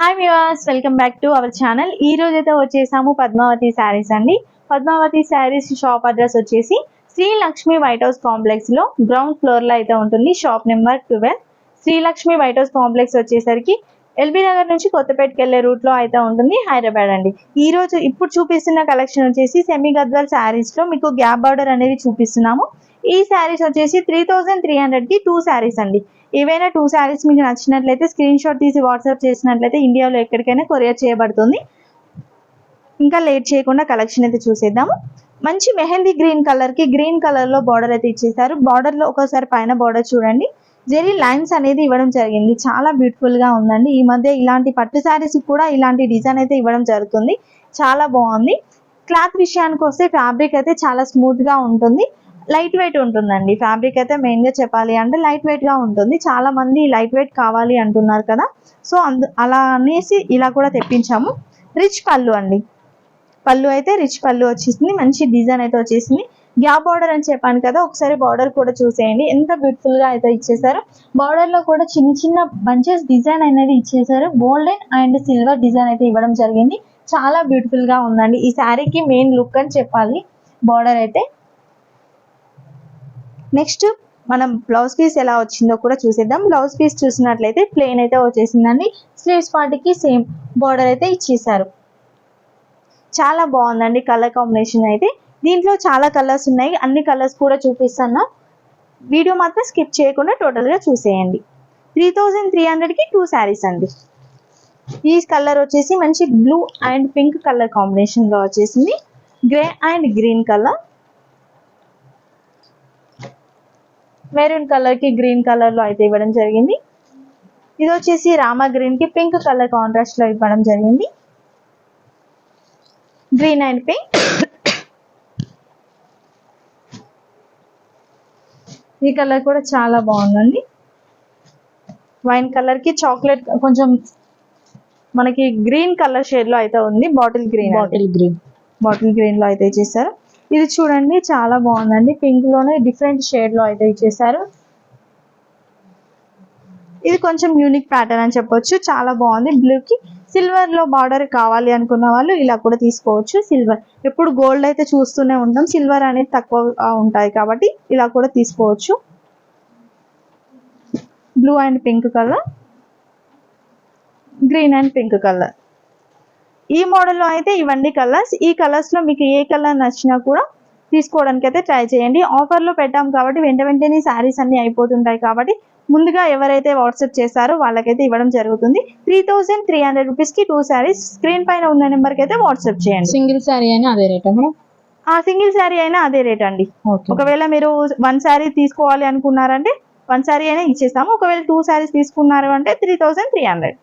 Hi viewers welcome back to our channel ఈ రోజు అయితే వచ్చేసాము పద్మావతి శారీస్ అండి. పద్మావతి శారీస్ షాప్ అడ్రస్ వచ్చేసి శ్రీ లక్ష్మి వైట్ హౌస్ కాంప్లెక్స్లో గ్రౌండ్ ఫ్లోర్లో అయితే ఉంటుంది. Shop number twelve Sri Lakshmi white house complex వచ్చేసరికి ఎల్బీ నగర్ నుంచి కొత్తపేటకి వెళ్ళే రూట్లో అయితే ఉంటుంది. హైదరాబాద్ అండి. ఈ రోజు ఇప్పుడు చూపిస్తున్న కలెక్షన్ వచ్చేసి సెమీ గద్వాల్ శారీస్లో మీకు గ్యాప్ బార్డర్ అనేది చూపిస్తున్నాము. ఈ శారీస్ వచ్చేసి త్రీ థౌజండ్ త్రీ హండ్రెడ్కి టూ శారీస్ అండి. ఏవైనా టూ శారీస్ మీకు నచ్చినట్లయితే స్క్రీన్ షాట్ తీసి వాట్సాప్ చేసినట్లయితే ఇండియాలో ఎక్కడికైనా కొరియర్ చేయబడుతుంది. ఇంకా లేట్ చేయకుండా కలెక్షన్ అయితే చూసేద్దాము. మంచి మెహందీ గ్రీన్ కలర్కి గ్రీన్ కలర్లో బార్డర్ అయితే ఇచ్చేసారు బార్డర్లో ఒకసారి పైన బార్డర్ చూడండి. జెరీ లైన్స్ అనేది ఇవ్వడం జరిగింది. చాలా బ్యూటిఫుల్గా ఉందండి. ఈ మధ్య ఇలాంటి పట్టు శారీస్ కూడా ఇలాంటి డిజైన్ అయితే ఇవ్వడం జరుగుతుంది. చాలా బాగుంది. క్లాత్ విషయానికి వస్తే ఫ్యాబ్రిక్ అయితే చాలా స్మూత్గా ఉంటుంది. లైట్ వెయిట్ ఉంటుందండి. ఫ్యాబ్రిక్ అయితే మెయిన్గా చెప్పాలి అంటే లైట్ వెయిట్గా ఉంటుంది. చాలా మంది లైట్ వెయిట్ కావాలి అంటున్నారు కదా. సో అందు అలా అనేసి ఇలా కూడా తెప్పించాము. రిచ్ పళ్ళు అండి. పళ్ళు అయితే రిచ్ పళ్ళు వచ్చేసింది. మంచి డిజైన్ అయితే వచ్చేసింది. గ్యాప్ బార్డర్ అని చెప్పాను కదా. ఒకసారి బార్డర్ కూడా చూసేయండి. ఎంత బ్యూటిఫుల్గా అయితే ఇచ్చేసారు. బార్డర్లో కూడా చిన్న చిన్న బంచెస్ డిజైన్ అనేది ఇచ్చేసారు. గోల్డెన్ అండ్ సిల్వర్ డిజైన్ అయితే ఇవ్వడం జరిగింది. చాలా బ్యూటిఫుల్గా ఉందండి. ఈ శారీకి మెయిన్ లుక్ అని చెప్పాలి. బార్డర్ అయితే. నెక్స్ట్ మనం బ్లౌజ్ పీస్ ఎలా వచ్చిందో కూడా చూసేద్దాం. బ్లౌజ్ పీస్ చూసినట్లయితే ప్లెయిన్ అయితే వచ్చేసిందండి. స్లీవ్స్ పార్టీకి సేమ్ బార్డర్ అయితే ఇచ్చేసారు చాలా బాగుందండి కలర్ కాంబినేషన్ అయితే. దీంట్లో చాలా కలర్స్ ఉన్నాయి. అన్ని కలర్స్ కూడా చూపిస్తాను. వీడియో మాత్రం స్కిప్ చేయకుండా టోటల్గా చూసేయండి. త్రీ థౌజండ్ త్రీ హండ్రెడ్కి టూ శారీస్ అండి. ఈ కలర్ వచ్చేసి మంచి బ్లూ అండ్ పింక్ కలర్ కాంబినేషన్లో వచ్చేసింది. Grey and green colour maroon కలర్కి గ్రీన్ కలర్లో అయితే ఇవ్వడం జరిగింది. ఇది వచ్చేసి రామా గ్రీన్కి పింక్ కలర్ కాంట్రాస్ట్లో ఇవ్వడం జరిగింది. Green and pink. ఈ కలర్ కూడా చాలా బాగుందండి. వైన్ కలర్కి చాక్లెట్ కొంచెం మనకి గ్రీన్ కలర్ షేడ్లో అయితే ఉంది. Bottle green bottle green. Bottle గ్రీన్లో అయితే ఇచ్చేసారు ఇది చూడండి చాలా బాగుందండి. పింక్లోనే డిఫరెంట్ షేడ్లో అయితే ఇచ్చేసారు ఇది కొంచెం యూనిక్ ప్యాటర్న్ అని చెప్పొచ్చు. చాలా బాగుంది. బ్లూ కి సిల్వర్లో బార్డర్ కావాలి అనుకున్న వాళ్ళు ఇలా కూడా తీసుకోవచ్చు. సిల్వర్ ఎప్పుడు గోల్డ్ అయితే చూస్తూనే ఉంటాం. సిల్వర్ అనేది తక్కువ ఉంటాయి కాబట్టి ఇలా కూడా తీసుకోవచ్చు. Blue and pink colour green and pink colour ఈ మోడల్లో అయితే ఇవన్నీ కలర్స్. ఈ కలర్స్లో మీకు ఏ కలర్ నచ్చినా కూడా తీసుకోవడానికి అయితే ట్రై చేయండి. ఆఫర్లో పెట్టాం కాబట్టి వెంట వెంటనే శారీస్ అన్ని అయిపోతుంటాయి కాబట్టి ముందుగా ఎవరైతే వాట్సాప్ చేస్తారో వాళ్ళకైతే ఇవ్వడం జరుగుతుంది. త్రీ థౌసండ్ త్రీ హండ్రెడ్ రూపీస్కి టూ శారీస్. స్క్రీన్ పైన ఉన్న నెంబర్కి అయితే వాట్సాప్ చేయండి. సింగిల్ శారీ అయినా అదే రేటా ఆ సింగిల్ శారీ అయినా అదే రేట్ అండి. ఒకవేళ మీరు వన్ శారీ తీసుకోవాలి అనుకున్నారంటే వన్ శారీ అయినా ఇచ్చేస్తాము. ఒకవేళ టూ శారీస్ తీసుకున్నారు అంటే three thousand three hundred.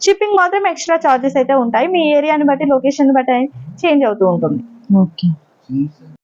Shipping మాత్రం ఎక్స్ట్రా చార్జెస్ అయితే ఉంటాయి. మీ ఏరియాని బట్టి లొకేషన్ బట్టి చేంజ్ అవుతూ ఉంటుంది. ఓకే